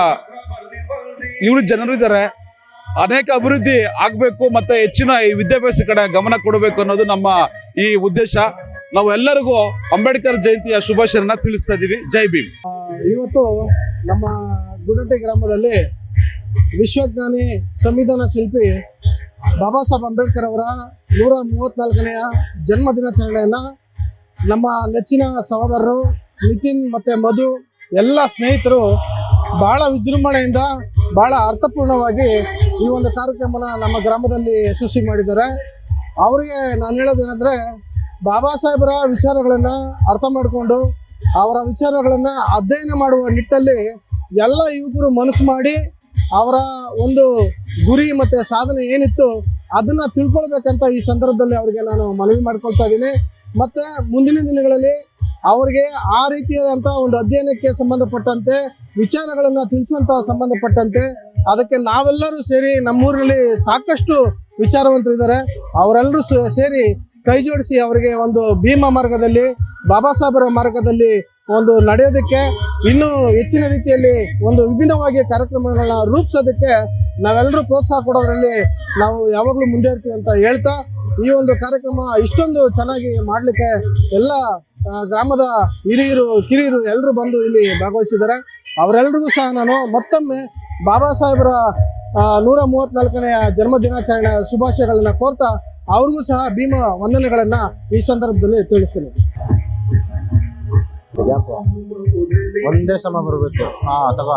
ಇವರು ಜನರಿದ್ದಾರೆ ಅನೇಕ ಅಭಿವೃದ್ಧಿ ಆಗಬೇಕು ಮತ್ತೆ ಹೆಚ್ಚಿನ ಈ ವಿದ್ಯಾಭ್ಯಾಸ ಕಡೆ ಗಮನ ಕೊಡಬೇಕು ಅನ್ನೋದು ನಮ್ಮ ಈ ಉದ್ದೇಶ. ನಾವು ಎಲ್ಲರಿಗೂ ಅಂಬೇಡ್ಕರ್ ಜಯಂತಿಯ ಶುಭಾಶಯನ ತಿಳಿಸ್ತಾ ಇದ್ದೀವಿ ಜೈ ಭೀಮ್. ಇವತ್ತು ನಮ್ಮ ಗುಡಟೆ ಗ್ರಾಮದಲ್ಲಿ ವಿಶ್ವಜ್ಞಾನಿ ಸಂವಿಧಾನ ಶಿಲ್ಪಿ ಬಾಬಾ ಸಾಹೇಬ್ ಅಂಬೇಡ್ಕರ್ ಅವರ ನೂರ ಮೂವತ್ನಾಲ್ಕನೆಯ ಜನ್ಮ ದಿನಾಚರಣೆಯನ್ನು ನಮ್ಮ ನೆಚ್ಚಿನ ಸಹೋದರರು ನಿತಿನ್ ಮತ್ತು ಮಧು ಎಲ್ಲ ಸ್ನೇಹಿತರು ಬಹಳ ವಿಜೃಂಭಣೆಯಿಂದ ಬಹಳ ಅರ್ಥಪೂರ್ಣವಾಗಿ ಈ ಒಂದು ಕಾರ್ಯಕ್ರಮನ ನಮ್ಮ ಗ್ರಾಮದಲ್ಲಿ ಯಶಸ್ವಿ ಮಾಡಿದ್ದಾರೆ. ಅವರಿಗೆ ನಾನು ಹೇಳೋದೇನೆಂದರೆ ಬಾಬಾ ಸಾಹೇಬರ ವಿಚಾರಗಳನ್ನು ಅರ್ಥ ಮಾಡಿಕೊಂಡು ಅವರ ವಿಚಾರಗಳನ್ನು ಅಧ್ಯಯನ ಮಾಡುವ ನಿಟ್ಟಲ್ಲಿ ಎಲ್ಲ ಯುವಕರು ಮನಸ್ಸು ಮಾಡಿ ಅವರ ಒಂದು ಗುರಿ ಮತ್ತು ಸಾಧನೆ ಏನಿತ್ತು ಅದನ್ನು ತಿಳ್ಕೊಳ್ಬೇಕಂತ ಈ ಸಂದರ್ಭದಲ್ಲಿ ಅವರಿಗೆ ನಾನು ಮನವಿ ಮಾಡ್ಕೊಳ್ತಾ ಇದ್ದೀನಿ. ಮತ್ತು ಮುಂದಿನ ದಿನಗಳಲ್ಲಿ ಅವರಿಗೆ ಆ ರೀತಿಯಾದಂತಹ ಒಂದು ಅಧ್ಯಯನಕ್ಕೆ ಸಂಬಂಧಪಟ್ಟಂತೆ, ವಿಚಾರಗಳನ್ನು ತಿಳಿಸುವಂತಹ ಸಂಬಂಧಪಟ್ಟಂತೆ ಅದಕ್ಕೆ ನಾವೆಲ್ಲರೂ ಸೇರಿ ನಮ್ಮೂರಲ್ಲಿ ಸಾಕಷ್ಟು ವಿಚಾರವಂತರಿದ್ದಾರೆ. ಅವರೆಲ್ಲರೂ ಸೇರಿ ಕೈ ಜೋಡಿಸಿ ಅವರಿಗೆ ಒಂದು ಭೀಮ ಮಾರ್ಗದಲ್ಲಿ, ಬಾಬಾ ಸಾಹೇಬರ ಮಾರ್ಗದಲ್ಲಿ ಒಂದು ನಡೆಯೋದಕ್ಕೆ, ಇನ್ನೂ ಹೆಚ್ಚಿನ ರೀತಿಯಲ್ಲಿ ಒಂದು ವಿಭಿನ್ನವಾಗಿ ಕಾರ್ಯಕ್ರಮಗಳನ್ನ ರೂಪಿಸೋದಕ್ಕೆ ನಾವೆಲ್ಲರೂ ಪ್ರೋತ್ಸಾಹ ಕೊಡೋದ್ರಲ್ಲಿ ನಾವು ಯಾವಾಗಲೂ ಮುಂದೆ ಇರ್ತೀವಿ ಅಂತ ಹೇಳ್ತಾ ಈ ಒಂದು ಕಾರ್ಯಕ್ರಮ ಇಷ್ಟೊಂದು ಚೆನ್ನಾಗಿ ಮಾಡಲಿಕ್ಕೆ ಎಲ್ಲ ಗ್ರಾಮದ ಹಿರಿಯರು, ಕಿರಿಯರು ಎಲ್ಲರೂ ಬಂದು ಇಲ್ಲಿ ಭಾಗವಹಿಸಿದ್ದಾರೆ. ಅವರೆಲ್ಲರಿಗೂ ಸಹ ನಾನು ಮತ್ತೊಮ್ಮೆ ಬಾಬಾ ಸಾಹೇಬರ ನೂರ ಮೂವತ್ನಾಲ್ಕನೆಯ ಜನ್ಮ ದಿನಾಚರಣೆ ಶುಭಾಶಯಗಳನ್ನ ಕೋರ್ತಾ ಅವ್ರಿಗೂ ಸಹ ಭೀಮ ವಂದನೆಗಳನ್ನ ಈ ಸಂದರ್ಭದಲ್ಲಿ ತಿಳಿಸ್ತೀನಿ. ಒಂದೇ ಸಮ ಬರಬೇಕು. ಹಾ ತಗೋ